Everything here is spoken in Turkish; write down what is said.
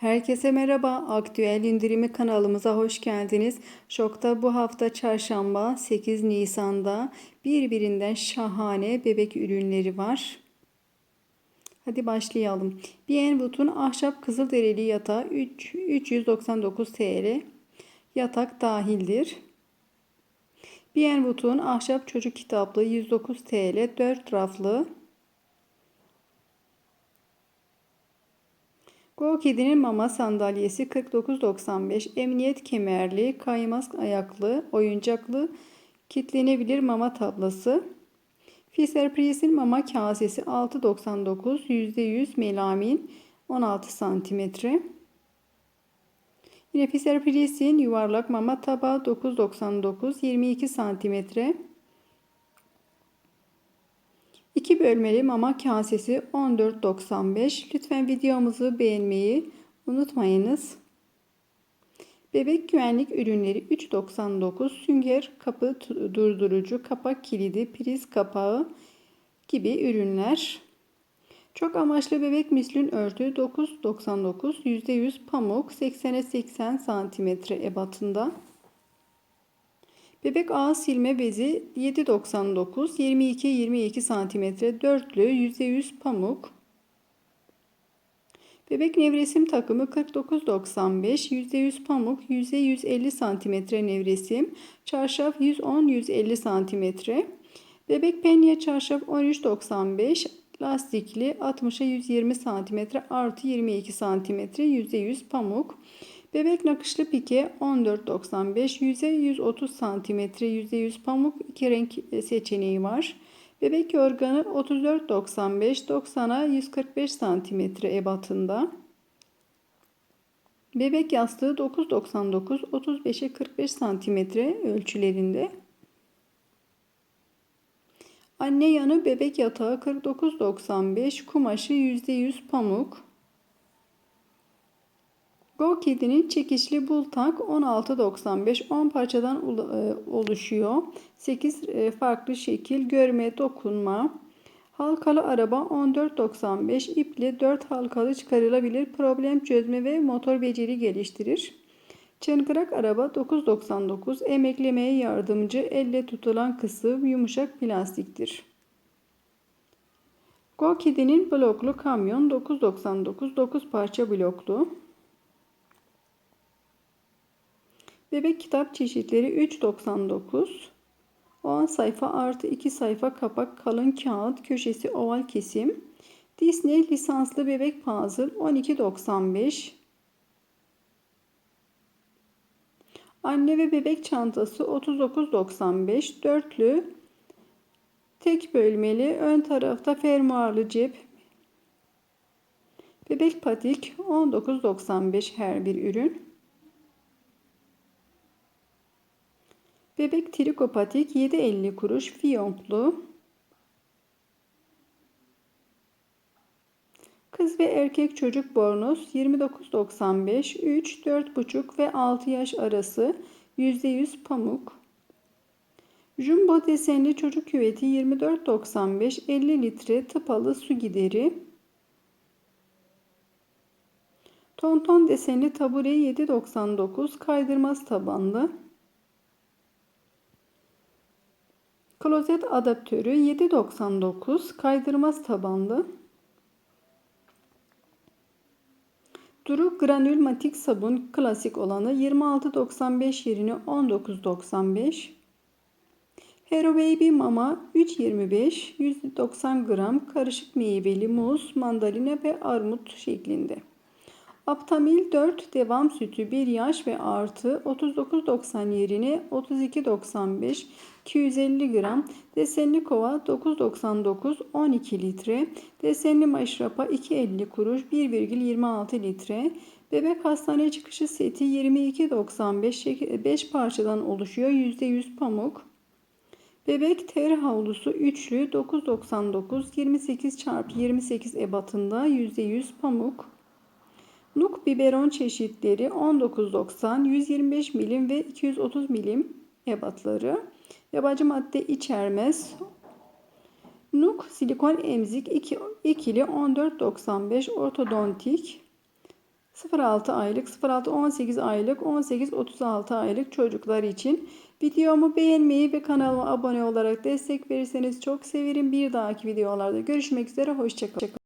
Herkese merhaba. Aktüel indirimi kanalımıza hoş geldiniz. Şok'ta bu hafta çarşamba 8 Nisan'da birbirinden şahane bebek ürünleri var. Hadi başlayalım. Bienbut'un ahşap kızılderili yatağı 3, 399 TL. Yatak dahildir. Bienbut'un ahşap çocuk kitaplığı 109 TL. 4 raflı. Go Kedi'nin mama sandalyesi 49.95 emniyet kemerli, kaymaz ayaklı, oyuncaklı, kitlenebilir mama tablası. Fisher Price'in mama kasesi 6.99 %100 melamin 16 cm. Yine Fisher Price'in yuvarlak mama tabağı 9.99 22 cm. 2 bölmeli mama kasesi 14.95. Lütfen videomuzu beğenmeyi unutmayınız. Bebek güvenlik ürünleri 3.99. Sünger kapı durdurucu, kapak kilidi, priz kapağı gibi ürünler. Çok amaçlı bebek mislin örtü 9.99. %100 pamuk 80'e 80 cm ebatında. Bebek ağ silme bezi 7.99 22 22 cm dörtlü %100 pamuk. Bebek nevresim takımı 49.95 %100 pamuk %150 cm nevresim. Çarşaf 110-150 cm. Bebek penye çarşaf 13.95 lastikli 60'a 120 cm artı 22 cm %100 pamuk. Bebek nakışlı pike 14.95 yüze 130 cm %100 pamuk iki renk seçeneği var. Bebek yorganı 34.95 90'a 145 cm ebatında. Bebek yastığı 9.99 35'e 45 cm ölçülerinde. Anne yanı bebek yatağı 49.95 kumaşı %100 pamuk. Go Kedi'nin çekişli bultak 16.95 10 parçadan e, oluşuyor. 8 e, farklı şekil görme, dokunma. Halkalı araba 14.95 iple 4 halkalı çıkarılabilir problem çözme ve motor beceri geliştirir. Çıngırak araba 9.99 emeklemeye yardımcı elle tutulan kısım yumuşak plastiktir. Go Kedi'nin bloklu kamyon 9.99 9 parça bloklu. Bebek kitap çeşitleri 3.99 10 sayfa artı 2 sayfa kapak kalın kağıt köşesi oval kesim. Disney lisanslı bebek puzzle 12.95 Anne ve bebek çantası 39.95 dörtlü tek bölmeli ön tarafta fermuarlı cep. Bebek patik 19.95 her bir ürün Bebek trikopatik 7.50 kuruş fiyonklu. Kız ve erkek çocuk bornoz 29.95 3, 4.5 ve 6 yaş arası %100 pamuk. Jumbo desenli çocuk küveti 24.95 50 litre tıpalı su gideri. Tonton desenli tabure 7.99 kaydırmaz tabanlı. Klozet adaptörü 7.99 kaydırmaz tabanlı. Duru granül matik sabun klasik olanı 26.95 yerine 19.95. Hero Baby Mama 3.25 190 gram karışık meyveli muz, mandalina ve armut şeklinde. Aptamil 4 devam sütü 1 yaş ve artı 39.90 yerine 32.95 250 gram desenli kova 9.99 12 litre desenli maşrapa 2.50 kuruş 1,26 litre bebek hastane çıkışı seti 22.95 5 parçadan oluşuyor %100 pamuk Bebek ter havlusu üçlü 9.99 28 x 28 ebatında %100 pamuk. Nuk biberon çeşitleri 19.90, 125 milim ve 230 milim ebatları. Yabancı madde içermez. Nuk silikon emzik 2, ikili 14.95 ortodontik. 0-6 aylık, 0-6-18 aylık, 18-36 aylık çocuklar için. Videomu beğenmeyi ve kanalıma abone olarak destek verirseniz çok sevinirim. Bir dahaki videolarda görüşmek üzere. Hoşçakalın.